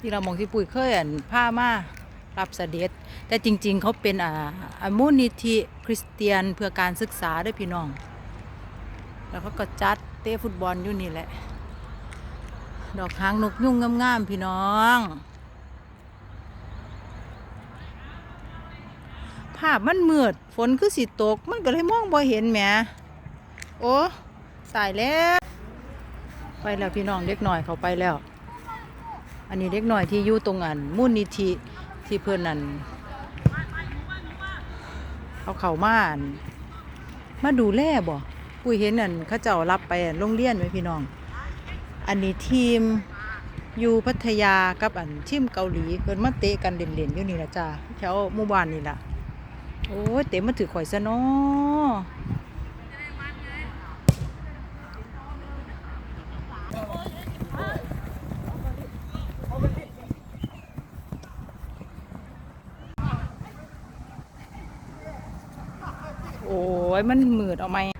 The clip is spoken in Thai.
ที่เรามองที่ปุ๋ยเคยอ่านผ้ามารับเสด็จ แต่จริงๆ เขาเป็นอ่าอามูลนิธิคริสเตียนเพื่อการศึกษาด้วยพี่น้อง แล้วเขาก็จัดเตะฟุตบอลอยู่นี่แหละ ดอกหางนกยุ่งงามๆพี่น้องภาพมันมืดฝนคือสิตก มันก็เลยมองบ่เห็นแหมโอ้ตายแล้ว ไปแล้วพี่น้องเด็กหน่อยเขาไปแล้ว อันนี้เด็กหน่อยที่อยู่ตรงอันมูลนิธิที่เพื่อนนั่นเขาเข่ามาอันมาดูแลบ่ปุ้ยเห็นนั่นเขาเจ้ารับไปโรงเรียนไว้พี่น้อง อันนี้ทีมอยู่พัทยากับอันทีมเกาหลีเพิ่นมาเตะกันเด่นๆอยู่นี่ละจ้าแถวหมู่บ้านนี่ล่ะโอ้ยเตะมาถือข่อยซะเนาะโโอ้ยมันหมืดเอาไหมอืม